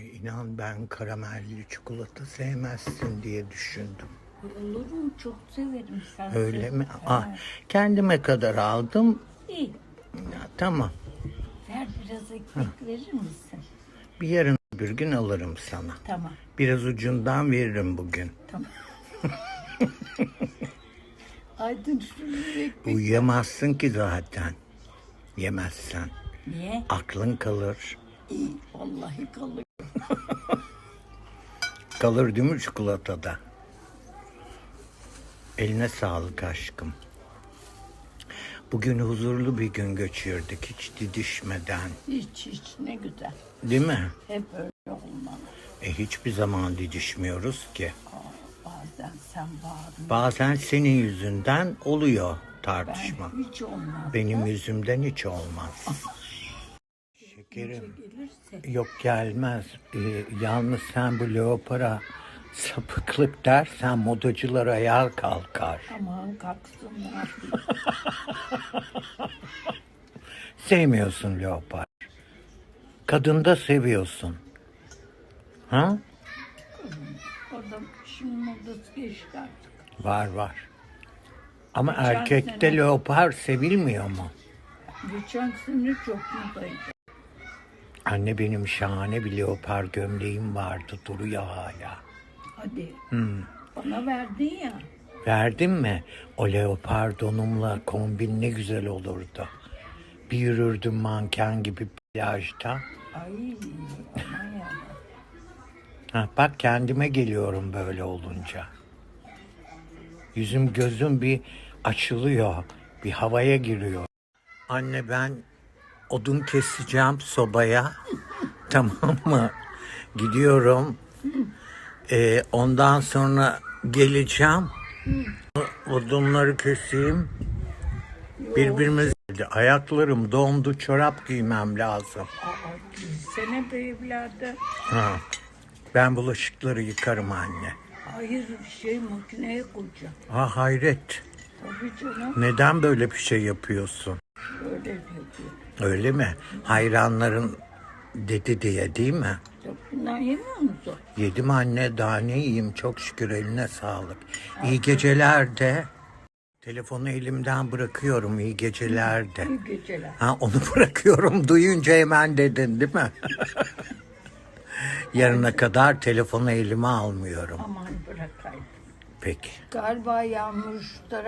Ay inan ben karamelli çikolata sevmezsin diye düşündüm. Olur mu? Çok severim sen. Öyle mi? Ha, Ah, kendime kadar aldım. İyi. Ya, tamam. Ver biraz ekmek verir misin? Bir yarın bir gün alırım sana. Tamam. Biraz ucundan veririm bugün. Tamam. Aydın şunu ekmek. Uyuyamazsın ki zaten. Yemezsen. Niye? Aklın kalır. İyi. Vallahi kalır. Kalır değil mi çikolatada? Eline sağlık aşkım. Bugün huzurlu bir gün geçirdik hiç didişmeden. Hiç hiç ne güzel. Değil mi? Hep öyle olmalı. E hiçbir zaman didişmiyoruz ki. Bazen sen bağırma. Bazen senin yüzünden oluyor Ben tartışma. hiç olmaz. Benim yüzümden hiç olmaz. Şekerim. Gelirse Yok gelmez. Ee, yalnız sen bu leopara sapıklık dersen modacılar ayağa kalkar. aman kalksınlar. Sevmiyorsun leopar. Kadında seviyorsun. Ha? Orada şimdi modası geçti artık. Var var. Ama Geçen erkekte sene- leopar sevilmiyor mu? Geçen sene çok modaydı. Anne benim şahane bir leopar gömleğim vardı duruyor hala. Hadi. Hmm. Bana verdin ya. Verdin mi? O leopar donumla kombin ne güzel olurdu. Bir yürürdüm manken gibi plajda. Ay aman ya. Ha, bak kendime geliyorum böyle olunca. Yüzüm gözüm bir açılıyor. Bir havaya giriyor. Anne ben odun keseceğim sobaya. tamam mı? Gidiyorum. Ee, ondan sonra geleceğim. Odunları keseyim. Birbirimiz ayaklarım dondu çorap giymem lazım. Aa, sene be evladı. Ha. Ben bulaşıkları yıkarım anne. Hayır şey makineye koyacağım. Ha hayret. Tabii canım. Neden böyle bir şey yapıyorsun? Öyle yapıyor. Öyle mi? Hayranların dedi diye değil mi? Ya Bundan yemiyor musun? Yedim anne daha ne yiyeyim çok şükür eline sağlık. İyi geceler de. Telefonu elimden bırakıyorum iyi geceler de. İyi geceler. Ha onu bırakıyorum duyunca hemen dedin değil mi? Yarına kadar telefonu elime almıyorum. Aman bırakayım. Peki. Galiba yağmur şu taraf